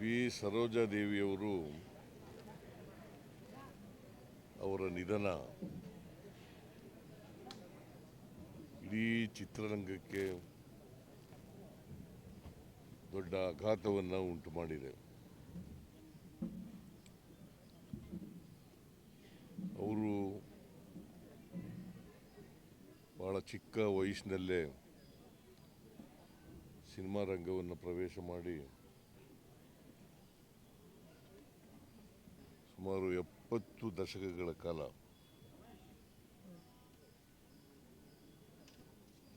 V ಸರೋಜಾದೇವಿಯವರು ಅವರ ನಿಧನ ಇಡೀ ಚಿತ್ರರಂಗಕ್ಕೆ ದೊಡ್ಡ ಆಘಾತವನ್ನು ಉಂಟು ಮಾಡಿದೆ. ಅವರು ಬಹಳ ಚಿಕ್ಕ ವಯಸ್ಸಿನಲ್ಲೇ ಸಿನಿಮಾ ರಂಗವನ್ನು ಪ್ರವೇಶ ಮಾಡಿ ಸುಮಾರು ಎಪ್ಪತ್ತು ದಶಕಗಳ ಕಾಲ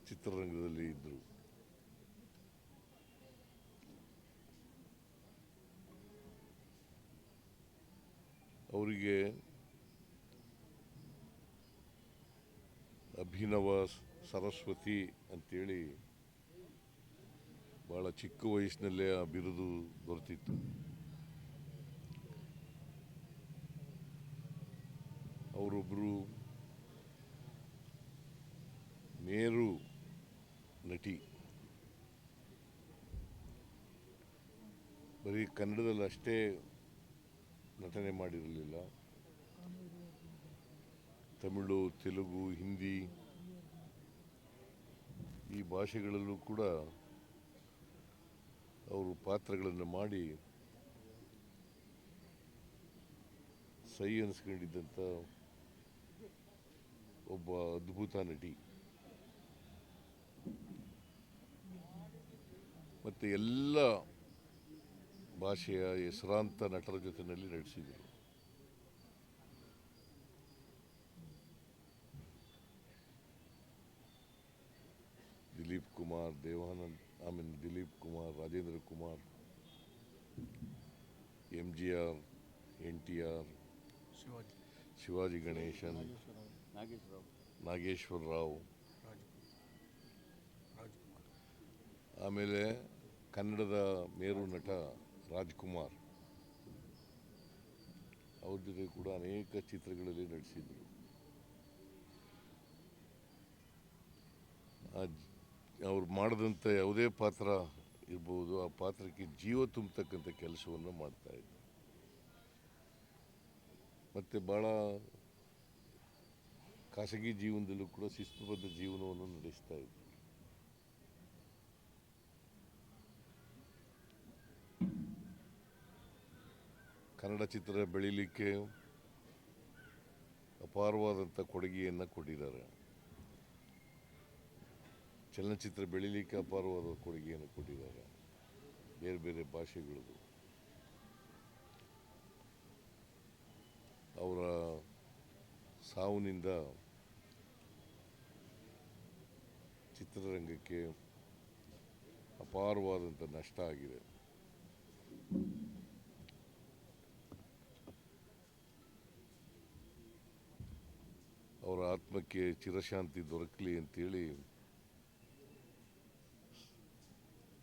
ಚಿತ್ರರಂಗದಲ್ಲಿ ಇದ್ದರು ಅವರಿಗೆ ಅಭಿನವ ಸರಸ್ವತಿ ಅಂತೇಳಿ ಭಾಳ ಚಿಕ್ಕ ವಯಸ್ಸಿನಲ್ಲೇ ಆ ಬಿರುದು ದೊರೆತಿತ್ತು. ಅವರೊಬ್ಬರು ಮೇರು ನಟಿ ಬರೀ ಕನ್ನಡದಲ್ಲಿ ಅಷ್ಟೇ ನಟನೆ ಮಾಡಿರಲಿಲ್ಲ. ತಮಿಳು, ತೆಲುಗು, ಹಿಂದಿ ಈ ಭಾಷೆಗಳಲ್ಲೂ ಕೂಡ ಅವರು ಪಾತ್ರಗಳನ್ನು ಮಾಡಿ ಸೈ ಅನಿಸ್ಕೊಂಡಿದ್ದಂಥ ಒಬ್ಬ ಅದ್ಭುತ ನಟಿ. ಮತ್ತು ಎಲ್ಲ ಭಾಷೆಯ ಹೆಸರಾಂತ ನಟರ ಜೊತೆಯಲ್ಲಿ ನಟಿಸಿದರು. Dilip Kumar Devanand I mean Dilip Kumar Rajendra Kumar M G R N T R Shivaji. Shivaji Ganesan Nageswara Rao. ಆಮೇಲೆ ಕನ್ನಡದ ಮೇರು ನಟ ರಾಜ್ಕುಮಾರ್. ಅವ್ರ ಜೊತೆ ಕೂಡ ಅನೇಕ ಚಿತ್ರಗಳಲ್ಲಿ ನಟಿಸಿದರು. ಅವ್ರು ಮಾಡಿದಂಥ ಯಾವುದೇ ಪಾತ್ರ ಇರ್ಬೋದು, ಆ ಪಾತ್ರಕ್ಕೆ ಜೀವ ತುಂಬತಕ್ಕಂಥ ಕೆಲಸವನ್ನು ಮಾಡ್ತಾ ಇದ್ರು. ಮತ್ತು ಭಾಳ ಖಾಸಗಿ ಜೀವನದಲ್ಲೂ ಕೂಡ ಶಿಸ್ತುಬದ್ಧ ಜೀವನವನ್ನು ನಡೆಸ್ತಾ ಇದ್ದರು ಕನ್ನಡ ಚಿತ್ರ ಬೆಳೀಲಿಕ್ಕೆ ಅಪಾರವಾದಂಥ ಕೊಡುಗೆಯನ್ನು ಕೊಟ್ಟಿದ್ದಾರೆ. ಚಲನಚಿತ್ರ ಬೆಳೀಲಿಕ್ಕೆ ಅಪಾರವಾದ ಕೊಡುಗೆಯನ್ನು ಕೊಟ್ಟಿದ್ದಾರೆ. ಬೇರೆ ಬೇರೆ ಭಾಷೆಗಳದು ಅವರ ಸಾವಿನಿಂದ ಚಿತ್ರರಂಗಕ್ಕೆ ಅಪಾರವಾದಂಥ ನಷ್ಟ ಆಗಿದೆ. ಅವರ ಆತ್ಮಕ್ಕೆ ಚಿರಶಾಂತಿ ದೊರಕಲಿ ಅಂತೇಳಿ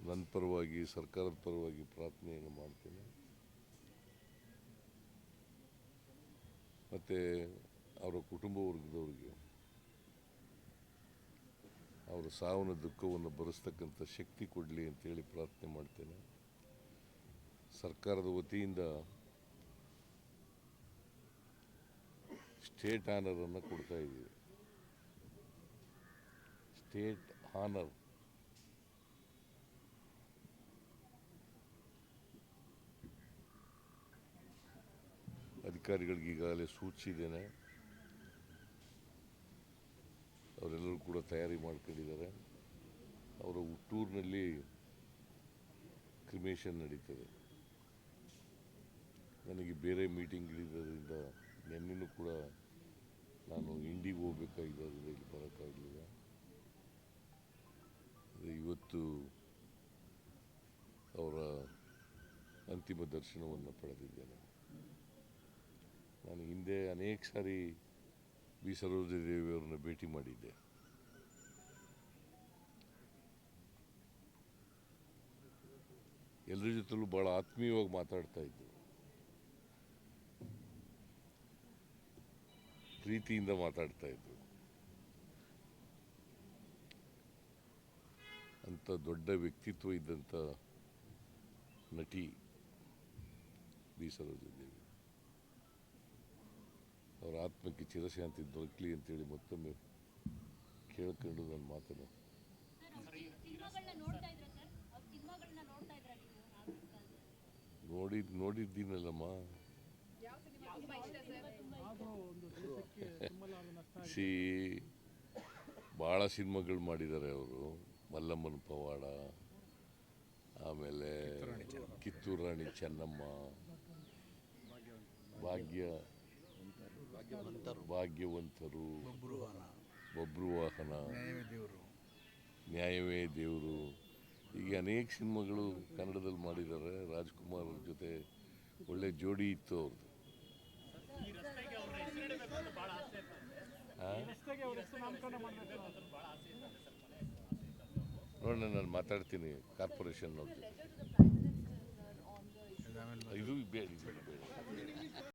ನನ್ನ ಪರವಾಗಿ, ಸರ್ಕಾರದ ಪರವಾಗಿ ಪ್ರಾರ್ಥನೆಯನ್ನು ಮಾಡ್ತೇನೆ. ಮತ್ತು ಅವರ ಕುಟುಂಬ ವರ್ಗದವರಿಗೆ ಅವರ ಸಾವಿನ ದುಃಖವನ್ನು ಭರಿಸ್ತಕ್ಕಂಥ ಶಕ್ತಿ ಕೊಡಲಿ ಅಂತೇಳಿ ಪ್ರಾರ್ಥನೆ ಮಾಡ್ತೇನೆ. ಸರ್ಕಾರದ ವತಿಯಿಂದ ಸ್ಟೇಟ್ ಆನರನ್ನು ಕೊಡ್ತಾ ಇದ್ದೀವಿ. ಸ್ಟೇಟ್ ಆನರ್ ಅಧಿಕಾರಿಗಳಿಗೆ ಈಗಾಗಲೇ ಸೂಚಿಸಿದ್ದೇನೆ. ಕೂಡ ತಯಾರಿ ಮಾಡ್ಕೊಂಡಿದ್ದಾರೆ. ಅವರ ಹುಟ್ಟೂರಿನಲ್ಲಿ ಕ್ರಿಮೇಷನ್ ನಡೀತದೆ. ನನಗೆ ಬೇರೆ ಮೀಟಿಂಗ್ಗಳಿದ್ದರಿಂದ ನಿನ್ನೆನೂ ಕೂಡ ನಾನು ಇಂಡಿಗೆ ಹೋಗ್ಬೇಕಾಗಿದ್ದರಿಂದ ಇಲ್ಲಿ ಬರೋಕ್ಕಾಗಲಿಲ್ಲ ಇವತ್ತು ಅವರ ಅಂತಿಮ ದರ್ಶನವನ್ನು ಪಡೆದಿದ್ದೇನೆ. ನಾನು ಹಿಂದೆ ಅನೇಕ ಸಾರಿ ವಿ ಸರೋಜದೇವಿಯವರನ್ನ ಭೇಟಿ ಮಾಡಿದ್ದೆ. ಎಲ್ಲರ ಜೊತೆಲೂ ಭಾಳ ಆತ್ಮೀಯವಾಗಿ ಮಾತಾಡ್ತಾ ಇದ್ದರು. ಪ್ರೀತಿಯಿಂದ ಮಾತಾಡ್ತಾ ಇದ್ದರು. ಅಂಥ ದೊಡ್ಡ ವ್ಯಕ್ತಿತ್ವ ಇದ್ದಂಥ ನಟಿ ಡಿ ಸರೋಜ ದೇವಿ ಅವರ ಆತ್ಮಕ್ಕೆ ಚಿರಶಾಂತಿ ದೊರಕಲಿ ಅಂತೇಳಿ ಮತ್ತೊಮ್ಮೆ ಕೇಳ್ಕೊಂಡು ನನ್ನ ಮಾತನ್ನು ನೋಡಿ ನೋಡಿದ್ದೀನಲ್ಲಮ್ಮ. ಸಿ ಭಾಳ ಸಿನಿಮಾಗಳು ಮಾಡಿದ್ದಾರೆ ಅವರು. ಮಲ್ಲಮ್ಮನ ಪವಾಡ ಆಮೇಲೆ ಕಿತ್ತೂರು ರಾಣಿ ಚೆನ್ನಮ್ಮ ಭಾಗ್ಯ ಭಾಗ್ಯವಂತರು ಬಬ್ರುವಾಹನ ನ್ಯಾಯವೇ ದೇವರು. ಈಗ ಅನೇಕ ಸಿನಿಮಾಗಳು ಕನ್ನಡದಲ್ಲಿ ಮಾಡಿದ್ದಾರೆ. ರಾಜ್ಕುಮಾರ್ ಅವ್ರ ಜೊತೆ ಒಳ್ಳೆ ಜೋಡಿ ಇತ್ತು ಅವ್ರದ್ದು ನೋಡೋಣ ನಾನು ಮಾತಾಡ್ತೀನಿ ಕಾರ್ಪೊರೇಷನ್ ಅವ್ರ ಜೊತೆ. ಇದು ಬೇಡ.